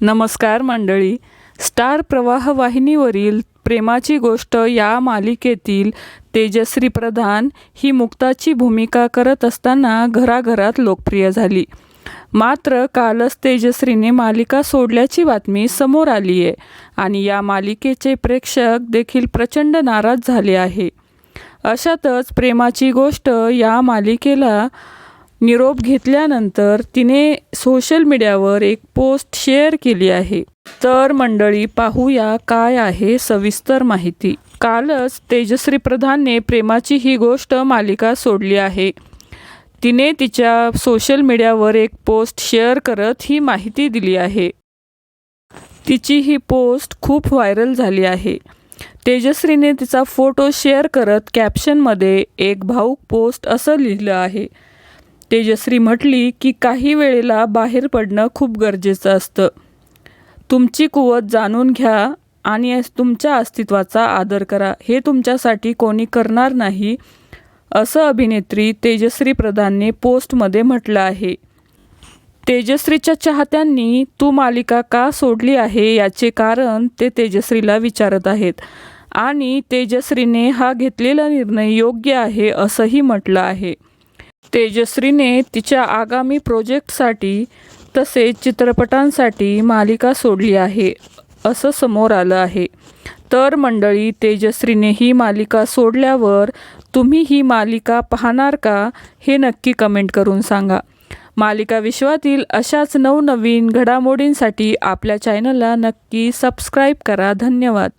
नमस्कार मंडळी. स्टार प्रवाह वाहिनीवरील प्रेमाची गोष्ट या मालिकेतील तेजश्री प्रधान ही मुक्ताची भूमिका करत असताना घराघरात लोकप्रिय झाली. मात्र कालच तेजश्रीने मालिका सोडल्याची बातमी समोर आली आहे आणि या मालिकेचे प्रेक्षक देखील प्रचंड नाराज झाले आहे. अशातच प्रेमाची गोष्ट या मालिकेला निरोप घेतल्यानंतर तिने सोशल मीडियावर एक पोस्ट शेअर केली आहे. तर मंडळी पाहूया काय आहे सविस्तर माहिती. कालच तेजश्री प्रधानने प्रेमाची ही गोष्ट मालिका सोडली आहे. तिने तिच्या सोशल मीडियावर एक पोस्ट शेअर करत ही माहिती दिली आहे. तिची ही पोस्ट खूप व्हायरल झाली आहे. तेजश्रीने तिचा फोटो शेअर करत कॅप्शनमध्ये एक भाऊक पोस्ट असं लिहिलं आहे. तेजश्री म्हटली की काही वेळेला बाहेर पडणं खूप गरजेचं असतं. तुमची कुवत जाणून घ्या आणि तुमच्या अस्तित्वाचा आदर करा. हे तुमच्यासाठी कोणी करणार नाही असं अभिनेत्री तेजश्री प्रधानने पोस्टमध्ये म्हटलं आहे. तेजश्रीच्या चाहत्यांनी तू मालिका का सोडली आहे याचे कारण ते तेजश्रीला विचारत आहेत आणि तेजश्रीने हा घेतलेला निर्णय योग्य आहे असंही म्हटलं आहे. तेजश्रीने तिच्या आगामी प्रोजेक्टसाठी तसेच चित्रपटांसाठी मालिका सोडली आहे असं समोर आलं आहे. तर मंडळी तेजश्रीने ही मालिका सोडल्यावर तुम्ही ही मालिका पाहणार का हे नक्की कमेंट करून सांगा. मालिका विश्वातील अशाच नवनवीन घडामोडींसाठी आपल्या चॅनलला नक्की सबस्क्राईब करा. धन्यवाद.